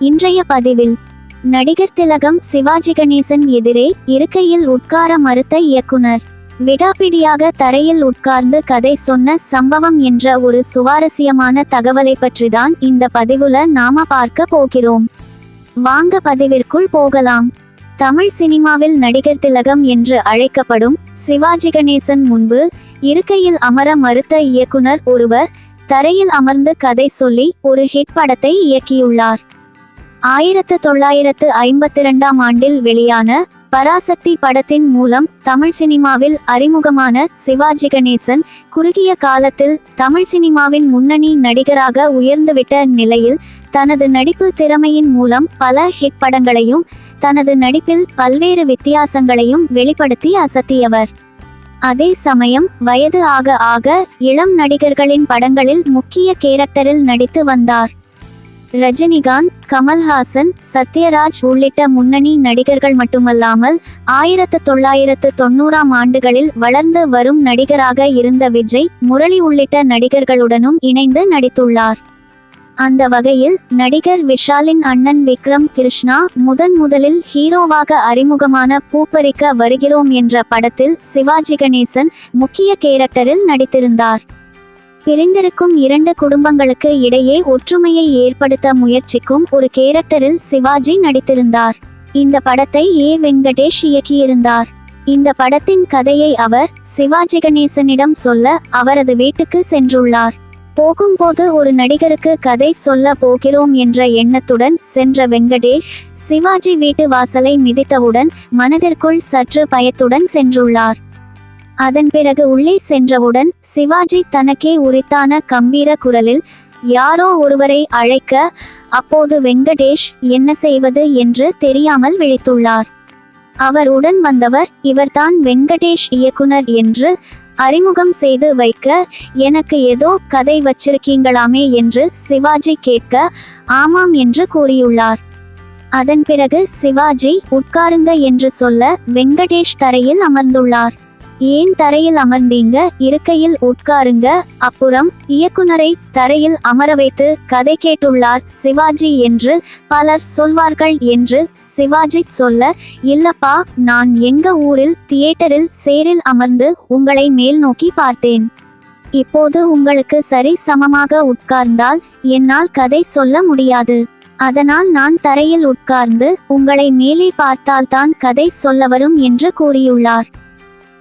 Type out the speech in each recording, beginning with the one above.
இன்றைய பதிவில் நடிகர் திலகம் சிவாஜி கணேசன் எதிரே இருக்கையில் உட்கார மறுத்த இயக்குனர். விடாபிடியாக தரையில் உட்கார்ந்து கதை சொன்ன சம்பவம் என்ற ஒரு சுவாரஸ்யமான தகவலை பற்றிதான் இந்த பதிவுல நாம பார்க்க போகிறோம். வாங்க பதிவிற்குள் போகலாம். தமிழ் சினிமாவில் நடிகர் திலகம் என்று அழைக்கப்படும் சிவாஜி கணேசன் முன்பு இருக்கையில் அமர மறுத்த இயக்குனர் ஒருவர் தரையில் அமர்ந்து கதை சொல்லி ஒரு ஹிட் படத்தை இயக்கியுள்ளார். ஆயிரத்து தொள்ளாயிரத்து ஐம்பத்தி இரண்டாம் ஆண்டில் வெளியான பராசக்தி படத்தின் மூலம் தமிழ் சினிமாவில் அறிமுகமான சிவாஜி கணேசன் குறுகிய காலத்தில் தமிழ் சினிமாவின் முன்னணி நடிகராக உயர்ந்துவிட்ட நிலையில் தனது நடிப்பு திறமையின் மூலம் பல ஹிட் படங்களையும் தனது நடிப்பில் பல்வேறு வித்தியாசங்களையும் வெளிப்படுத்தி அசத்தியவர். அதே சமயம் வயது ஆக ஆக இளம் நடிகர்களின் படங்களில் முக்கிய கேரக்டரில் நடித்து வந்தார். ரஜினிகாந்த் கமல்ஹாசன் சத்யராஜ் உள்ளிட்ட முன்னணி நடிகர்கள் மட்டுமல்லாமல் ஆயிரத்து தொள்ளாயிரத்து தொண்ணூறாம் ஆண்டுகளில் வளர்ந்து வரும் நடிகராக இருந்த விஜய் முரளி உள்ளிட்ட நடிகர்களுடனும் இணைந்து நடித்துள்ளார். அந்த வகையில் நடிகர் விஷாலின் அண்ணன் விக்ரம் கிருஷ்ணா முதன் முதலில் ஹீரோவாக அறிமுகமான பூப்பறிக்க வருகிறோம் என்ற படத்தில் சிவாஜி கணேசன் முக்கிய கேரக்டரில் நடித்திருந்தார். பிரிந்திருக்கும் இரண்டு குடும்பங்களுக்கு இடையே ஒற்றுமையை ஏற்படுத்த முயற்சிக்கும் ஒரு கேரக்டரில் சிவாஜி நடித்திருந்தார். இந்த படத்தை ஏ. வெங்கடேஷ் இயக்கியிருந்தார். இந்த படத்தின் கதையை அவர் சிவாஜி கணேசனிடம் சொல்ல அவரது வீட்டுக்கு சென்றுள்ளார். போகும்போது ஒரு நடிகருக்கு கதை சொல்ல போகிறோம் என்ற எண்ணத்துடன் சென்ற வெங்கடேஷ் சிவாஜி வீட்டு வாசலை மிதித்தவுடன் மனதிற்குள் சற்று பயத்துடன் சென்றுள்ளார். அதன் பிறகு உள்ளே சென்றவுடன் சிவாஜி தனக்கே உரித்தான கம்பீர குரலில் யாரோ ஒருவரை அழைக்க அப்போது வெங்கடேஷ் என்ன செய்வது என்று தெரியாமல் விழித்துள்ளார். அவர் உடன் வந்தவர் இவர்தான் வெங்கடேஷ் இயக்குனர் என்று அறிமுகம் செய்து வைக்க எனக்கு ஏதோ கதை வச்சிருக்கீங்களாமே என்று சிவாஜி கேட்க ஆமாம் என்று கூறியுள்ளார். அதன் பிறகு சிவாஜி உட்காருங்க என்று சொல்ல வெங்கடேஷ் தரையில் அமர்ந்துள்ளார். ஏன் தரையில் அமர்ந்தீங்க? இருக்கையில் உட்காருங்க. அப்புறம் இயக்குனரை தரையில் அமர வைத்து கதை கேட்டுள்ளார் சிவாஜி என்று பலர் சொல்வார்கள் என்று சிவாஜி சொல்ல இல்லப்பா நான் எங்க ஊரில் தியேட்டரில் சேரில் அமர்ந்து உங்களை மேல் நோக்கி பார்த்தேன். இப்போது உங்களுக்கு சரி சமமாக உட்கார்ந்தால் என்னால் கதை சொல்ல முடியாது. அதனால் நான் தரையில் உட்கார்ந்து உங்களை மேலே பார்த்தால்தான் கதை சொல்ல வரும் என்று கூறியுள்ளார்.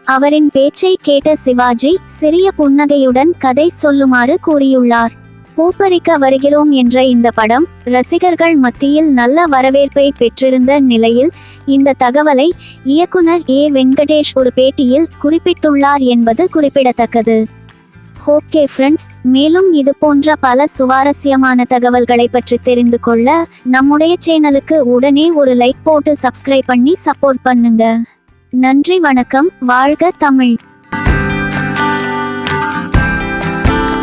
அவரின் பேச்சை கேட்ட சிவாஜி சிறிய புன்னகையுடன் கதை சொல்லுமாறு கூறியுள்ளார். பூப்பறிக்க வருகிறோம் என்ற இந்த படம் ரசிகர்கள் மத்தியில் நல்ல வரவேற்பை பெற்றிருந்த நிலையில் இந்த தகவலை இயக்குனர் ஏ. வெங்கடேஷ் ஒரு பேட்டியில் குறிப்பிட்டுள்ளார் என்பது குறிப்பிடத்தக்கது. ஓகே ஃப்ரெண்ட்ஸ் மேலும் இது போன்ற பல சுவாரஸ்யமான தகவல்களை பற்றி தெரிந்து கொள்ள நம்முடைய சேனலுக்கு உடனே ஒரு லைக் போட்டு சப்ஸ்கிரைப் பண்ணி சப்போர்ட் பண்ணுங்க. நன்றி வணக்கம். வாழ்க தமிழ்.